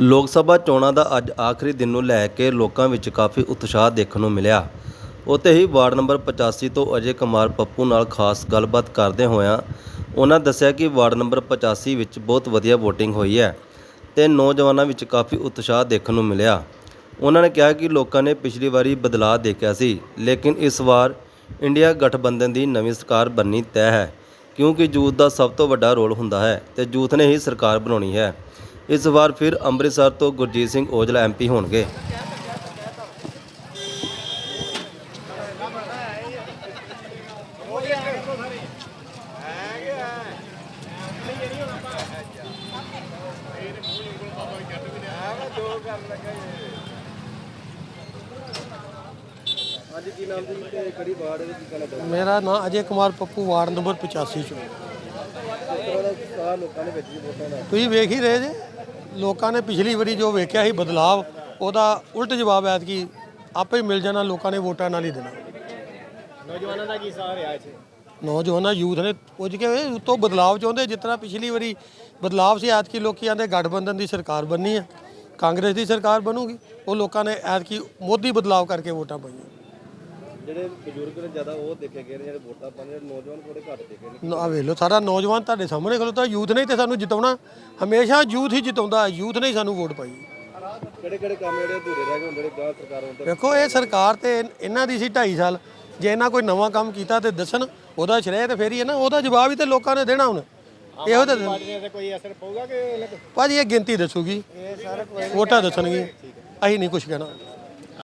ਲੋਕ ਸਭਾ ਚੋਣਾਂ ਦਾ ਅੱਜ ਆਖਰੀ ਦਿਨ ਨੂੰ ਲੈ ਕੇ ਲੋਕਾਂ ਵਿੱਚ ਕਾਫੀ ਉਤਸ਼ਾਹ ਦੇਖਣ ਨੂੰ ਮਿਲਿਆ। ਉੱਥੇ ਹੀ ਵਾਰਡ ਨੰਬਰ 85 ਤੋਂ ਅਜੇ ਕੁਮਾਰ ਪੱਪੂ ਨਾਲ ਖਾਸ ਗੱਲਬਾਤ ਕਰਦੇ ਹੋਇਆਂ ਉਹਨਾਂ ਦੱਸਿਆ ਕਿ ਵਾਰਡ ਨੰਬਰ 85 ਵਿੱਚ ਬਹੁਤ ਵਧੀਆ VOTING ਹੋਈ ਹੈ ਤੇ ਨੌਜਵਾਨਾਂ ਵਿੱਚ ਕਾਫੀ ਉਤਸ਼ਾਹ ਦੇਖਣ ਨੂੰ ਮਿਲਿਆ। ਉਹਨਾਂ ਨੇ ਕਿਹਾ ਕਿ ਲੋਕਾਂ ਨੇ ਪਿਛਲੀ ਵਾਰੀ ਬਦਲਾਅ ਦੇਖਿਆ ਸੀ, ਲੇਕਿਨ ਇਸ ਵਾਰ ਇੰਡੀਆ ਗਠਬੰਧਨ ਦੀ ਨਵੀਂ ਸਰਕਾਰ ਬਣਨੀ ਤੈਅ ਹੈ, ਕਿਉਂਕਿ ਯੂਥ ਦਾ ਸਭ ਤੋਂ ਵੱਡਾ ਰੋਲ ਹੁੰਦਾ ਹੈ ਤੇ ਯੂਥ ਨੇ ਹੀ ਸਰਕਾਰ ਬਣਾਉਣੀ ਹੈ। ਇਸ ਵਾਰ ਫਿਰ ਅੰਮ੍ਰਿਤਸਰ ਤੋਂ ਗੁਰਜੀਤ ਸਿੰਘ ਔਜਲਾ ਐਮਪੀ ਹੋਣਗੇ। ਮੇਰਾ ਨਾਮ ਅਜੇ ਕੁਮਾਰ ਪੱਪੂ ਵਾਰਡ ਨੰਬਰ 85 ਚੋਂ। ਹੋ ਸਾਰਾ ਲੋਕਾਂ ਨੇ ਵਿੱਚ ਵੀ ਵੋਟਾਂ ਦਾ। ਤੁਸੀਂ ਵੇਖ ਹੀ ਰਹੇ ਜੇ। ਲੋਕਾਂ ਨੇ ਪਿਛਲੀ ਵਾਰੀ ਜੋ ਵੇਖਿਆ ਸੀ ਬਦਲਾਵ ਉਹਦਾ ਉਲਟ ਜਵਾਬ ਐਤ ਕੀ ਆਪੇ ਹੀ ਮਿਲ ਜਾਣਾ ਲੋਕਾਂ ਨੇ ਵੋਟਾਂ ਨਾਲ ਹੀ ਦੇਣਾ। ਨੌਜਵਾਨਾਂ ਦਾ ਕੀ ਸਾਹ ਰਿਹਾ ਇੱਥੇ? ਨੌਜਵਾਨਾਂ ਯੂਥ ਨੇ ਪੁੱਜ ਕੇ ਉਤੋਂ ਬਦਲਾਵ ਚਾਹੁੰਦੇ ਜਿਸ ਤਰ੍ਹਾਂ ਪਿਛਲੀ ਵਾਰੀ ਬਦਲਾਵ ਸੀ ਐਤਕੀ ਲੋਕੀ ਆਂਦੇ ਗਠਬੰਧਨ ਦੀ ਸਰਕਾਰ ਬਣਨੀ ਹੈ ਕਾਂਗਰਸ ਦੀ ਸਰਕਾਰ ਬਣੂਗੀ। ਉਹ ਲੋਕਾਂ ਨੇ ਐਤਕੀ ਮੋਦੀ ਬਦਲਾਵ ਕਰਕੇ ਵੋਟਾਂ ਪਾਈਆਂ। ਜਿਹੜੇ ਬਜ਼ੁਰਗ ਨੇ ਜ਼ਿਆਦਾ ਉਹ ਦੇਖੇ ਗਏ ਨੇ ਜਿਹੜੇ ਵੋਟਾਂ ਪਾਉਂਦੇ ਨੇ ਨੌਜਵਾਨ ਥੋੜੇ ਘੱਟ ਦੇਖੇ ਨੇ। ਆ ਵੇਖ ਲਓ ਸਾਰਾ ਨੌਜਵਾਨ ਤੁਹਾਡੇ ਸਾਹਮਣੇ ਖਲੋਤਾ ਯੂਥ ਨੇ ਹੀ ਤੇ ਸਾਨੂੰ ਜਿਤਾਉਣਾ ਹਮੇਸ਼ਾ ਯੂਥ ਹੀ ਜਿਤਾਉਂਦਾ ਯੂਥ ਨੇ ਹੀ ਸਾਨੂੰ ਵੋਟ ਪਾਈ। ਕਿਹੜੇ ਕਿਹੜੇ ਕੰਮ ਜਿਹੜੇ ਅਧੂਰੇ ਰਹਿ ਗਏ ਹੁੰਦੇ ਨੇ ਗਾਂ ਸਰਕਾਰ ਹੁਣ ਵੇਖੋ ਇਹ ਸਰਕਾਰ ਤੇ ਇਹਨਾਂ ਦੀ ਸੀ 2.5 ਸਾਲ ਜੇ ਇਹਨਾਂ ਕੋਈ ਨਵਾਂ ਕੰਮ ਕੀਤਾ ਤੇ ਦੱਸਣ ਉਹਦਾ ਸ਼ਰੇਅ ਤੇ ਫੇਰ ਹੀ ਹੈ ਨਾ ਉਹਦਾ ਜਵਾਬ ਹੀ ਤੇ ਲੋਕਾਂ ਨੇ ਦੇਣਾ ਹੁਣ। ਇਹੋ ਤਾਂ ਤੇ ਕੋਈ ਅਸਰ ਪਊਗਾ ਕਿ ਭਾਜੀ ਇਹ ਗਿਣਤੀ ਦੱਸੂਗੀ ਵੋਟਾਂ ਦੱਸਣਗੀ ਅਸੀਂ ਨਹੀਂ ਕੁਝ ਕਹਿਣਾ।